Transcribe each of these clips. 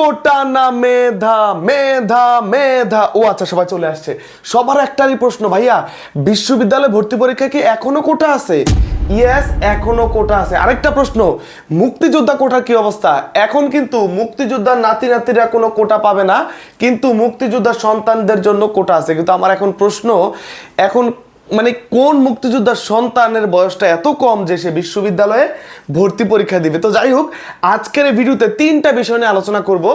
কোটা না মেধা মেধা মেধা। ও আচ্ছা সবাই চলে আসছে। সবার একটারই প্রশ্ন, ভাইয়া, বিশ্ববিদ্যালয়ে ভর্তি পরীক্ষা কি এখনও কোটা আছে? ইয়েস এখনও কোটা আছে। আরেকটা প্রশ্ন, মুক্তিযোদ্ধা কোটার কি অবস্থা? এখন কিন্তু মুক্তিযোদ্ধার নাতি নাতিরা কোনো কোটা পাবে না, কিন্তু মুক্তিযোদ্ধার সন্তানদের জন্য কোটা আছে। কিন্তু আমার এখন প্রশ্ন, এখন মানে কোন মুক্তিযোদ্ধার সন্তানের বয়সটা এত কম যে সে বিশ্ববিদ্যালয়ে ভর্তি পরীক্ষা দিবে? তো যাই হোক, আজকের ভিডিওতে তিনটা বিষয় নিয়ে আলোচনা করব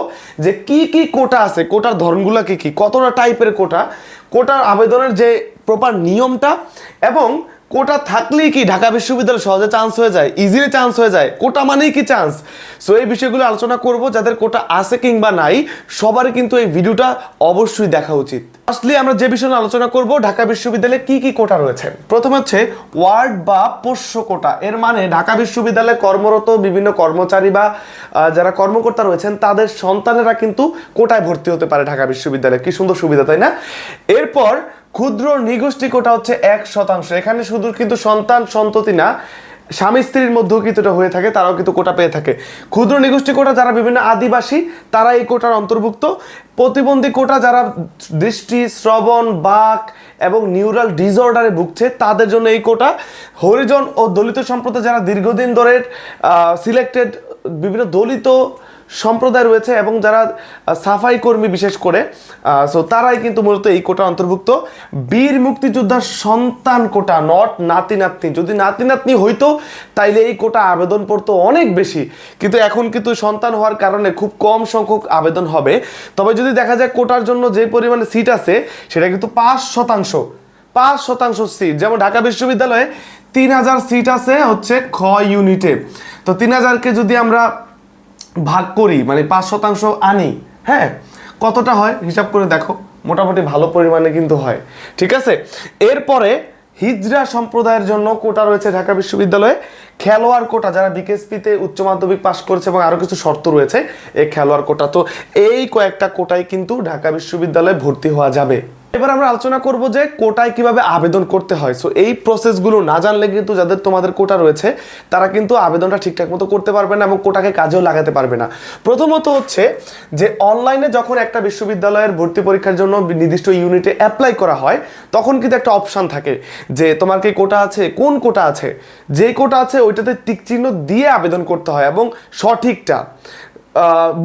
যে কি কি কোটা আছে, কোটার ধরনগুলো কি কি কতটা টাইপের কোটা, কোটার আবেদনের যে প্রপার নিয়মটা এবং কোটা থাকলেই কি ঢাকা বিশ্ববিদ্যালয়ে সহজে চান্স হয়ে যায়? ইজিলি চান্স হয়ে যায়। কোটা মানেই কি চান্স সো এই বিষয়গুলো আলোচনা করব যাদের কোটা আছে কিংবা নাই, সবারই কিন্তু এই ভিডিওটা অবশ্যই দেখা উচিত। আসলে আমরা যে বিষয় আলোচনা করব, ঢাকা বিশ্ববিদ্যালয়ে কি কি কোটা রয়েছে? প্রথম হচ্ছে ওয়ার্ড বা পোষ্য কোটা। এর মানে ঢাকা বিশ্ববিদ্যালয়ে কর্মরত বিভিন্ন কর্মচারী বা যারা কর্মকর্তা রয়েছেন, তাদের সন্তানেরা কিন্তু কোটায় ভর্তি হতে পারে ঢাকা বিশ্ববিদ্যালয়ে। কি সুন্দর সুবিধা, তাই না? এরপর ক্ষুদ্র নিগোষ্ঠী কোটা হচ্ছে এক শতাংশ। এখানে শুধু কিন্তু সন্তান সন্ততি না, স্বামী স্ত্রীর মধ্যেও কিন্তু এটা হয়ে থাকে, তারাও কিন্তু কোটা পেয়ে থাকে। ক্ষুদ্র নিগোষ্ঠী কোটা যারা বিভিন্ন আদিবাসী, তারা এই কোটার অন্তর্ভুক্ত। প্রতিবন্ধী কোটা যারা দৃষ্টি, শ্রবণ, বাক এবং নিউরাল ডিসঅর্ডারে ভুগছে, তাদের জন্য এই কোটা। হরিজন ও দলিত সম্প্রদায় যারা দীর্ঘদিন ধরে সিলেক্টেড, বিভিন্ন দলিত সম্প্রদায় রয়েছে এবং যারা সাফাই কর্মী বিশেষ করে সো তারাই কিন্তু মূলত এই কোটা অন্তর্ভুক্ত। বীর মুক্তিযোদ্ধার সন্তান কোটা নট নাতি নাতনি। যদি নাতি নাতনি হইতো, তাইলে এই কোটা আবেদন পড়তো অনেক বেশি। কিন্তু এখন কিন্তু সন্তান হওয়ার কারণে খুব কম সংখ্যক আবেদন হবে। তবে যদি দেখা যায় কোটার জন্য যে পরিমাণে সিট আছে, সেটা কিন্তু পাঁচ শতাংশ। পাঁচ শতাংশ সিট যেমন ঢাকা বিশ্ববিদ্যালয়ে তিন হাজার সিট আছে হচ্ছে খ ইউনিটে তো তিন হাজারকে যদি আমরা ভাগ করি মানে পাঁচ শতাংশ আনি হ্যাঁ? কতটা হয়? হিসাব করে দেখো। মোটামুটি ভালো পরিমাণে কিন্তু হয়। ঠিক আছে? এরপরে হিজড়া সম্প্রদায়ের জন্য কোটা রয়েছে ঢাকা বিশ্ববিদ্যালয়ে। খেলোয়াড় কোটা, যারা বিকেএসপিতে উচ্চ মাধ্যমিক পাশ করেছে এবং আরও কিছু শর্ত রয়েছে, এই খেলোয়াড় কোটা। তো এই কয়েকটা কোটায় কিন্তু ঢাকা বিশ্ববিদ্যালয়ে ভর্তি হওয়া যাবে। এবার আমরা আলোচনা করব যে কোটায় কীভাবে আবেদন করতে হয়। সো এই প্রসেসগুলো না জানলে কিন্তু যাদের তোমাদের কোটা রয়েছে, তারা কিন্তু আবেদনটা ঠিকঠাক মতো করতে পারবে না এবং কোটাকে কাজেও লাগাতে পারবে না। প্রথমত হচ্ছে যে অনলাইনে যখন একটা বিশ্ববিদ্যালয়ের ভর্তি পরীক্ষার জন্য নির্দিষ্ট ইউনিটে অ্যাপ্লাই করা হয়, তখন কিন্তু একটা অপশান থাকে যে তোমার কি কোটা আছে, কোন কোটা আছে? যে কোটা আছে, ওইটাতে টিক চিহ্ন দিয়ে আবেদন করতে হয় এবং সঠিকটা।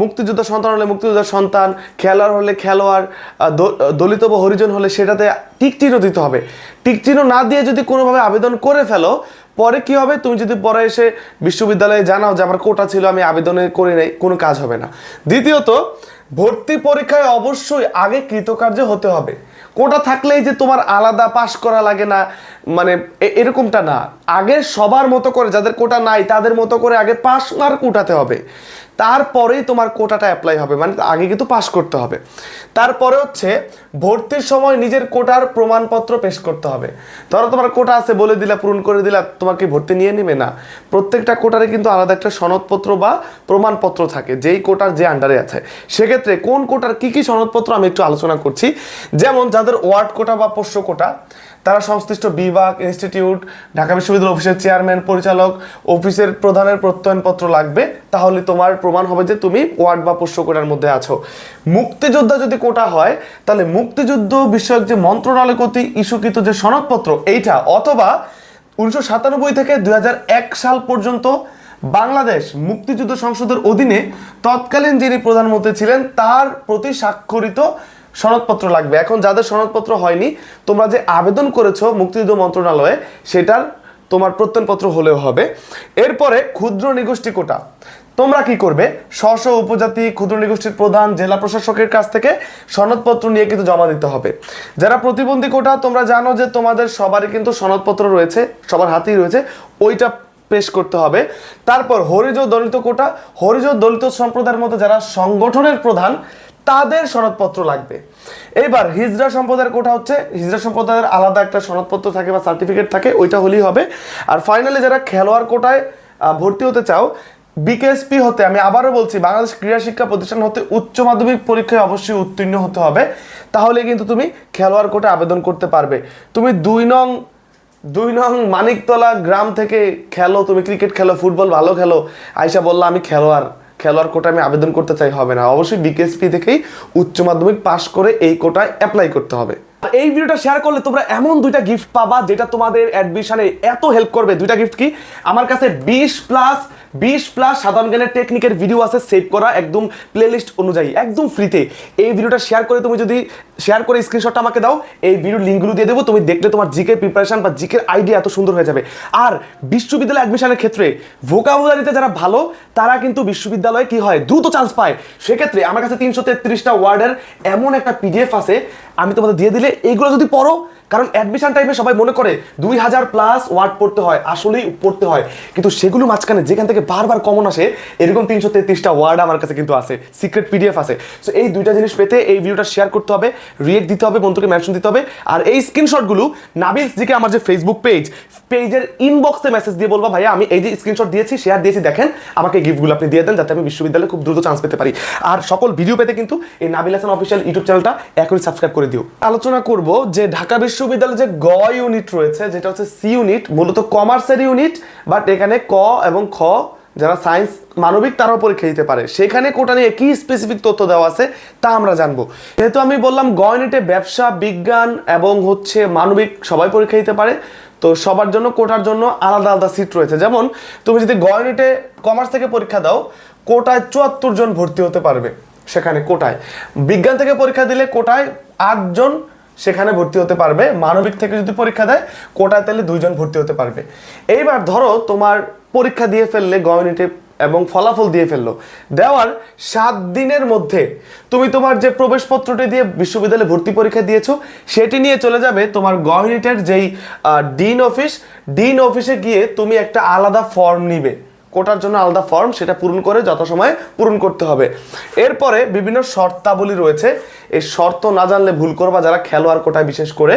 মুক্তিযোদ্ধা সন্তান হলে মুক্তিযোদ্ধার সন্তান, খেলোয়াড় হলে খেলোয়াড় দলিত বা হরিজন হলে সেটাতে টিক চিহ্ন দিতে হবে। টিক চিহ্ন না দিয়ে যদি কোনোভাবে আবেদন করে ফেলো, পরে কি হবে? তুমি যদি পরে এসে বিশ্ববিদ্যালয়ে জানাও যে, আমার কোটা ছিল, আমি আবেদনে করে নাই, কোনো কাজ হবে না। দ্বিতীয়ত, ভর্তি পরীক্ষায় অবশ্যই আগে কৃতকার্য হতে হবে। কোটা থাকলেই যে তোমার আলাদা পাশ করা লাগে না মানে এরকমটা না। আগে সবার মতো করে যাদের কোটা নাই, তাদের মতো করে আগে পাশ মার্ক উঠাতে হবে। তারপরেই তোমার কোটাটা অ্যাপ্লাই হবে মানে আগে কিন্তু পাস করতে হবে। তারপরে হচ্ছে ভর্তির সময় নিজের কোটার প্রমাণপত্র পেশ করতে হবে। ধরো তোমার কোটা আছে, বলে দিলা, পূরণ করে দিলা, তোমাকে ভর্তি নিয়ে নিবে? না। প্রত্যেকটা কোটারে কিন্তু আলাদা একটা সনদপত্র বা প্রমাণপত্র থাকে, যেই কোটার যে আন্ডারে আছে। সেক্ষেত্রে কোন কোটার কি কি সনদপত্র আমি একটু আলোচনা করছি। যেমন যাদের ওয়ার্ড কোটা বা পোষ্য কোটা তারা সংশ্লিষ্ট বিভাগ ইনস্টিটিউট ঢাকা বিশ্ববিদ্যালয় অফিসের চেয়ারম্যান পরিচালক অফিসের প্রধানের প্রত্যয়নপত্র লাগবে, তাহলে তোমার প্রমাণ হবে যে তুমি ওয়ার্ড বা পোষ্য কোটার মধ্যে আছো। মুক্তিযোদ্ধা যদি কোটা হয়, তাহলে মুক্তিযুদ্ধ বিষয়ক যে মন্ত্রণালয় কর্তৃক ইস্যুকৃত যে সনদপত্র, এইটা, অথবা উনিশশো সাতানব্বই থেকে দুই হাজার এক সাল পর্যন্ত বাংলাদেশ মুক্তিযুদ্ধ সংসদের অধীনে তৎকালীন যিনি প্রধানমন্ত্রী ছিলেন, তার প্রতি স্বাক্ষরিত সনদপত্র লাগবে। এখন যাদের সনদপত্র হয়নি, তোমরা যে আবেদন করেছ মুক্তিযুদ্ধ মন্ত্রণালয়ে, সেটার তোমার প্রত্যয়নপত্র হলেও হবে। এরপরে ক্ষুদ্র নিগোষ্ঠী কোটা। তোমরা কি করবে? স্ব উপজাতি ক্ষুদ্র নিগোষ্ঠীর প্রধান জেলা প্রশাসকের কাছ থেকে সনদপত্র নিয়ে কিন্তু জমা দিতে হবে। যারা প্রতিবন্ধী কোটা, তোমরা জানো যে তোমাদের সবারই কিন্তু সনদপত্র রয়েছে, সবার হাতেই রয়েছে, ওইটা পেশ করতে হবে। তারপর হরিজ দলিত কোটা হরিজ দলিত সম্প্রদায়ের মতো যারা সংগঠনের প্রধান তাদের সনদপত্র লাগবে। এইবার হিজড়া সম্প্রদায়ের কোটা হচ্ছে হিজড়া সম্প্রদায়ের আলাদা একটা সনদপত্র থাকে বা সার্টিফিকেট থাকে, ওইটা হলেই হবে। আর ফাইনালি যারা খেলোয়াড় কোটায় ভর্তি হতে চাও বিকেএসপি হতে, আমি আবারও বলছি, বাংলাদেশ ক্রীড়া শিক্ষা প্রতিষ্ঠান হতে উচ্চ মাধ্যমিক পরীক্ষায় অবশ্যই উত্তীর্ণ হতে হবে। তাহলে কিন্তু তুমি খেলোয়াড় কোটা আবেদন করতে পারবে। তুমি দুই নং দুই নং মানিকতলা গ্রাম থেকে খেলো, তুমি ক্রিকেট খেলো, ফুটবল ভালো খেলো, আইসা বললা আমি খেলোয়াড়। খেলোয়াড় কোটা আমি আবেদন করতে চাই হবে না। অবশ্যই বিকেএসপি থেকেই উচ্চ মাধ্যমিক পাশ করে এই কোটায় অ্যাপ্লাই করতে হবে। এই ভিডিওটা শেয়ার করলে তোমরা এমন দুইটা গিফট পাবা যেটা তোমাদের অ্যাডমিশনে এত হেল্প করবে। দুইটা গিফট কি? আমার কাছে বিশ প্লাস বিশ প্লাস সাধারণ জ্ঞানের টেকনিকের ভিডিও আছে সেভ করা একদম প্লেলিস্ট অনুযায়ী, একদম ফ্রিতে এই ভিডিওটা শেয়ার করে তুমি যদি শেয়ার করে স্ক্রিনশটটা আমাকে দাও, এই ভিডিওর লিঙ্কগুলো দিয়ে দেবো, তুমি দেখলে তোমার জিকে প্রিপারেশন বা জিকের আইডিয়া এত সুন্দর হয়ে যাবে। আর বিশ্ববিদ্যালয় অ্যাডমিশনের ক্ষেত্রে ভোকাবুলারিতে যারা ভালো, তারা কিন্তু বিশ্ববিদ্যালয়ে কি হয়, দ্রুত চান্স পায়। সেক্ষেত্রে আমার কাছে তিনশো তেত্রিশটা ওয়ার্ডের এমন একটা পিডিএফ আছে, আমি তোমাদের দিয়ে দিলে এইগুলো যদি পড়ো কারণ অ্যাডমিশন টাইমে সবাই মনে করে দুই হাজার প্লাস ওয়ার্ড পড়তে হয়, আসলেই পড়তে হয়। কিন্তু সেগুলো মাঝখানে, যেখান থেকে বারবার কমন আসে, এরকম তিনশো তেত্রিশটা ওয়ার্ড আমার কাছে কিন্তু আছে সিক্রেট পিডিএফ আছে। সো এই দুইটা জিনিস পেতে এই ভিডিওটা শেয়ার করতে হবে রিয়েক্ট দিতে হবে, বন্ধুকে মেনশন দিতে হবে। আর এই স্ক্রিনশটগুলো নাবিলস জিকে আমার যে ফেসবুক পেজ পেজের ইনবক্সে মেসেজ দিয়ে বলব, ভাইয়া, আমি এই যে স্ক্রিনশট দিয়েছি শেয়ার দিয়েছি, দেখেন, আমাকে গিফটগুলো আপনি দিয়ে দেন, যাতে আমি বিশ্ববিদ্যালয়ে খুব দ্রুত চান্স পেতে পারি। আর সকল ভিডিও পেতে কিন্তু এই নাবিল হাসান অফিসিয়াল ইউটিউব চ্যানেলটা এখনই সাবস্ক্রাইব করে দিও। আলোচনা করব যে ঢাকা বিশ্ববিদ্যালয়ে যে গ ইউনিট রয়েছে, যেটা হচ্ছে সি ইউনিট মূলত কমার্সের ইউনিট বাট এখানে ক এবং খ যারা সায়েন্স মানবিক তারাও পরীক্ষা দিতে পারে। সেখানে কোটা নিয়ে কি স্পেসিফিক তথ্য দেওয়া আছে, তা আমরা জানব। যেহেতু আমি বললাম গ ইউনিটে ব্যবসা, বিজ্ঞান এবং হচ্ছে মানবিক সবাই পরীক্ষা দিতে পারে, তো সবার জন্য কোটার জন্য আলাদা আলাদা সিট রয়েছে। যেমন, তুমি যদি গ ইউনিটে কমার্স থেকে পরীক্ষা দাও, কোটায় চুয়াত্তর জন ভর্তি হতে পারবে সেখানে, কোটায়। বিজ্ঞান থেকে পরীক্ষা দিলে কোটায় আটজন সেখানে ভর্তি হতে পারবে। মানবিক থেকে যদি পরীক্ষা দেয়, কোটায় তাহলে দুইজন ভর্তি হতে পারবে। এইবার ধরো তোমার পরীক্ষা দিয়ে ফেললে, গ ইউনিটে এবং ফলাফল দিয়ে ফেলল। দেওয়ার সাত দিনের মধ্যে তুমি তোমার যে প্রবেশপত্রটি দিয়ে বিশ্ববিদ্যালয়ে ভর্তি পরীক্ষা দিয়েছ, সেটি নিয়ে চলে যাবে তোমার গ ইউনিটের যেই ডিন অফিস। ডিন অফিসে গিয়ে তুমি একটা আলাদা ফর্ম নিবে। কোটার জন্য আলাদা ফর্ম সেটা পূরণ করে যথাসময়ে পূরণ করতে হবে। এরপরে বিভিন্ন শর্তাবলী রয়েছে। এই শর্ত না জানলে ভুল করবা যারা খেলোয়াড় কোটায় বিশেষ করে।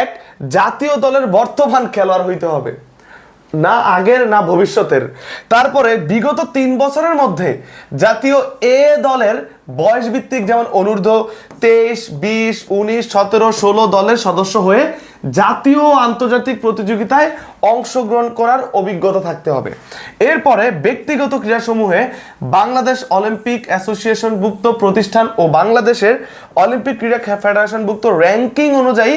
এক, জাতীয় দলের বর্তমান খেলোয়াড় হইতে হবে। না আগের, না ভবিষ্যতের। তারপরে বিগত তিন বছরের মধ্যে জাতীয় এ দলের বয়স ভিত্তিক যেমন অনূর্ধ্ব তেইশ, বিশ, উনিশ, সতেরো, ষোলো দলের সদস্য হয়ে জাতীয় আন্তর্জাতিক প্রতিযোগিতায় অংশগ্রহণ করার অভিজ্ঞতা থাকতে হবে। এরপরে ব্যক্তিগত ক্রীড়াসমূহে বাংলাদেশ অলিম্পিক অ্যাসোসিয়েশনভুক্ত প্রতিষ্ঠান ও বাংলাদেশের অলিম্পিক ক্রীড়া ফেডারেশনভুক্ত র্যাঙ্কিং অনুযায়ী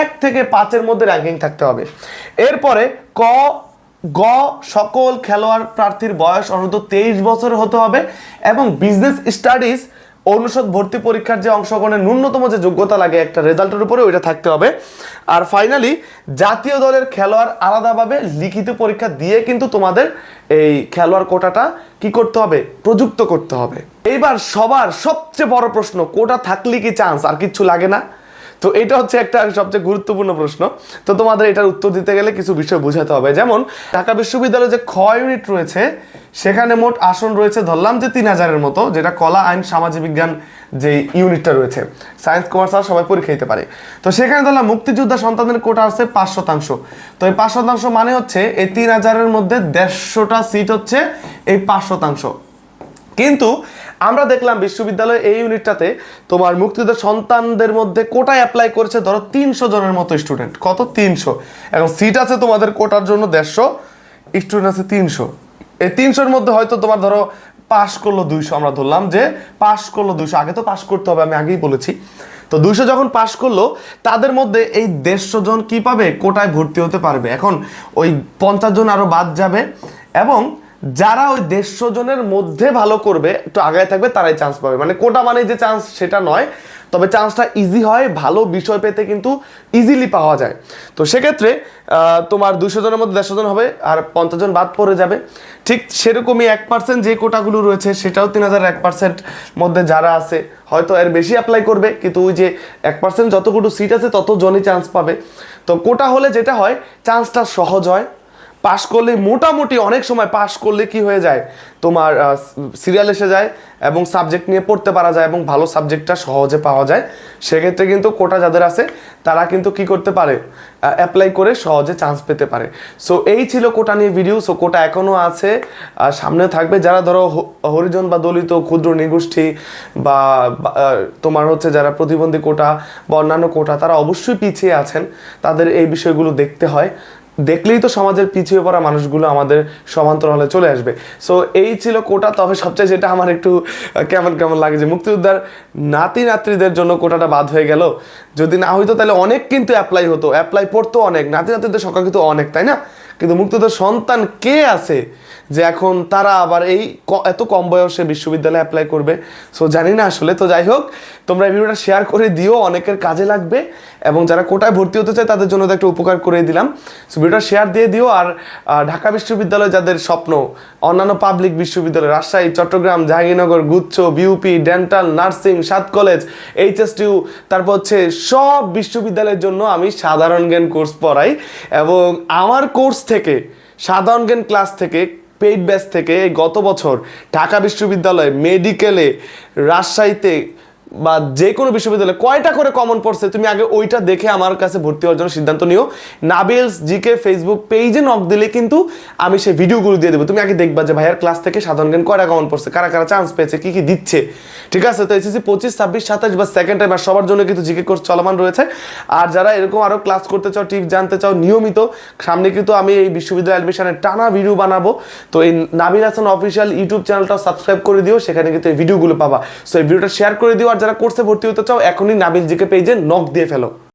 এক থেকে পাঁচের মধ্যে র্যাঙ্কিং থাকতে হবে। এরপরে ক, গ সকল খেলোয়াড় প্রার্থীর বয়স অন্তত তেইশ বছর হতে হবে এবং বিজনেস স্টাডিজ অনুষদ ভর্তি পরীক্ষার যে অংশগ্রহণের ন্যূনতম যে যোগ্যতা লাগে একটা রেজাল্টের উপরে ওইটা থাকতে হবে। আর ফাইনালি জাতীয় দলের খেলোয়াড় আলাদাভাবে লিখিত পরীক্ষা দিয়ে কিন্তু তোমাদের এই খেলোয়াড় কোটাটা কি করতে হবে? প্রযুক্ত করতে হবে। এইবার সবার সবচেয়ে বড় প্রশ্ন, কোটা থাকলে কি চান্স আর কিচ্ছু লাগে না। তো এটা হচ্ছে একটা সবচেয়ে গুরুত্বপূর্ণ প্রশ্ন। তো তোমাদের এটার উত্তর দিতে গেলে কিছু বিষয় বোঝাতে হবে। যেমন, ঢাকা বিশ্ববিদ্যালয়ে যে খ ইউনিট রয়েছে, সেখানে মোট আসন রয়েছে ধরলাম যে তিন হাজারের মতো, যেটা কলা, আইন, সামাজিক বিজ্ঞান যে ইউনিটটা রয়েছে। সায়েন্স, কমার্স আর সবাই পরীক্ষা দিতে পারে। তো সেখানে ধরলাম মুক্তিযোদ্ধা সন্তানদের কোটা আছে পাঁচ শতাংশ। তো এই পাঁচ শতাংশ মানে হচ্ছে এই তিন হাজারের মধ্যে দেড়শোটা সিট হচ্ছে এই পাঁচ শতাংশ। কিন্তু আমরা দেখলাম বিশ্ববিদ্যালয়ে এই ইউনিটটাতে তোমার মুক্তিযোদ্ধা সন্তানদের মধ্যে কোটায় অ্যাপ্লাই করেছে ধরো তিনশো জনের মতো স্টুডেন্ট কত? তিনশো। এখন সিট আছে তোমাদের কোটার জন্য দেড়শো স্টুডেন্ট আছে তিনশো। এই তিনশোর মধ্যে হয়তো তোমার ধরো পাশ করল দুইশো আমরা ধরলাম যে পাশ করল দুইশো। আগে তো পাশ করতে হবে, আমি আগেই বলেছি। তো দুইশো যখন পাশ করল, তাদের মধ্যে এই দেড়শো জন কি পাবে? কোটায় ভর্তি হতে পারবে। এখন ওই পঞ্চাশ জন আরও বাদ যাবে এবং যারা ওই দেড়শো জনের মধ্যে ভালো করবে, একটু আগায় থাকবে, তারাই চান্স পাবে। মানে কোটা মানে যে চান্স সেটা নয়। তবে চান্সটা ইজি হয়, ভালো বিষয় পেতে কিন্তু ইজিলি পাওয়া যায়। তো সেক্ষেত্রে তোমার দুশো জনের মধ্যে দেড়শো জন হবে, আর পঞ্চাশ জন বাদ পড়ে যাবে। ঠিক সেরকমই এক পার্সেন্ট যে কোটাগুলো রয়েছে, সেটাও তিন হাজার এক পার্সেন্ট মধ্যে যারা আছে, হয়তো এর বেশি অ্যাপ্লাই করবে, কিন্তু ওই যে এক পার্সেন্ট যতগুলো সিট আছে, তত জনই চান্স পাবে। তো কোটা হলে যেটা হয় চান্সটা সহজ হয়। পাশ করলে মোটামুটি অনেক সময় পাশ করলে কি হয়ে যায়? তোমার সিরিয়াল এসে যায় এবং সাবজেক্ট নিয়ে পড়তে পারা যায় এবং ভালো সাবজেক্টটা সহজে পাওয়া যায়। সেক্ষেত্রে কিন্তু কোটা যাদের আছে তারা কিন্তু কি করতে পারে? অ্যাপ্লাই করে সহজে চান্স পেতে পারে। সো এই ছিল কোটা নিয়ে ভিডিও সো কোটা এখনও আছে। সামনে থাকবে। যারা ধরো হরিজন বা দলিত ক্ষুদ্র নিগোষ্ঠী বা, তোমার হচ্ছে যারা প্রতিবন্ধী কোটা বা অন্যান্য কোটা তারা অবশ্যই পিছিয়ে আছেন। তাদের এই বিষয়গুলো দেখতে হয়। দেখলেই তো সমাজের পিছিয়ে পড়া মানুষগুলো আমাদের সমান্তরালে চলে আসবে। সো এই ছিল কোটা, তবে সবচেয়ে যেটা আমার একটু কেমন কেমন লাগে যে মুক্তিযোদ্ধার নাতি নাতৃদের জন্য কোটাটা বাদ হয়ে গেল। যদি না হইতো তাহলে অনেক কিন্তু অ্যাপ্লাই হতো অ্যাপ্লাই পড়তো অনেক, নাতি নাতৃদের সংখ্যা কিন্তু অনেক, তাই না? কিন্তু মুক্তিযোদ্ধার সন্তান কে আছে? যে এখন তারা আবার এই এত কম বয়সে বিশ্ববিদ্যালয়ে অ্যাপ্লাই করবে। সো জানি না আসলে। তো যাই হোক, তোমরা এই ভিডিওটা শেয়ার করে দিও, অনেকের কাজে লাগবে। এবং যারা কোটায় ভর্তি হতে চায়, তাদের জন্য একটা উপকার করে দিলাম। সো ভিডিওটা শেয়ার দিয়ে দিও। আর ঢাকা বিশ্ববিদ্যালয় যাদের স্বপ্ন, অন্যান্য পাবলিক বিশ্ববিদ্যালয়, রাজশাহী, চট্টগ্রাম, জাহাঙ্গীরনগর, গুচ্ছ বিউপি ডেন্টাল নার্সিং সাত কলেজ এইচএসটিউ তারপর হচ্ছে সব বিশ্ববিদ্যালয়ের জন্য আমি সাধারণ জ্ঞান কোর্স পড়াই। এবং আমার কোর্স থেকে, সাধারণ জ্ঞান ক্লাস থেকে পেইড ব্যাচ থেকে গত বছর ঢাকা বিশ্ববিদ্যালয়ে মেডিকেলে রাজশাহীতে বা যে কোনো বিশ্ববিদ্যালয়ে কয়টা করে কমন পড়ছে, তুমি আগে ওইটা দেখে আমার কাছে ভর্তি হওয়ার জন্য সিদ্ধান্ত নিও। নাবিলস জিকে ফেসবুক পেজে নক দিলে কিন্তু আমি সেই ভিডিওগুলো দিয়ে দেবো। তুমি আগে দেখবা যে ভাইয়ার ক্লাস থেকে সাধারণ জ্ঞান কয়টা কমন পড়ছে, কারা কারা চান্স পেয়েছে, কী কী দিচ্ছে। ঠিক আছে? তো এসএসসি পঁচিশ, ছাব্বিশ, সাতাশ বা সেকেন্ড টাইম আর সবার জন্য কিন্তু জিকে কোর্স চলমান রয়েছে। আর যারা এরকম আরও ক্লাস করতে চাও টিপস জানতে চাও, নিয়মিত সামনে কিন্তু আমি এই বিশ্ববিদ্যালয় অ্যাডমিশনের টানা ভিডিও বানাবো। তো এই নাবিল হাসান অফিসিয়াল ইউটিউব চ্যানেলটাও সাবস্ক্রাইব করে দিও, সেখানে কিন্তু এই ভিডিওগুলো পাবা। সো এই ভিডিওটা শেয়ার করে দিও আর যারা কোর্সে ভর্তি হতে চাও এখনই নাবিল জিকে পেজে নক দিয়ে ফেলো।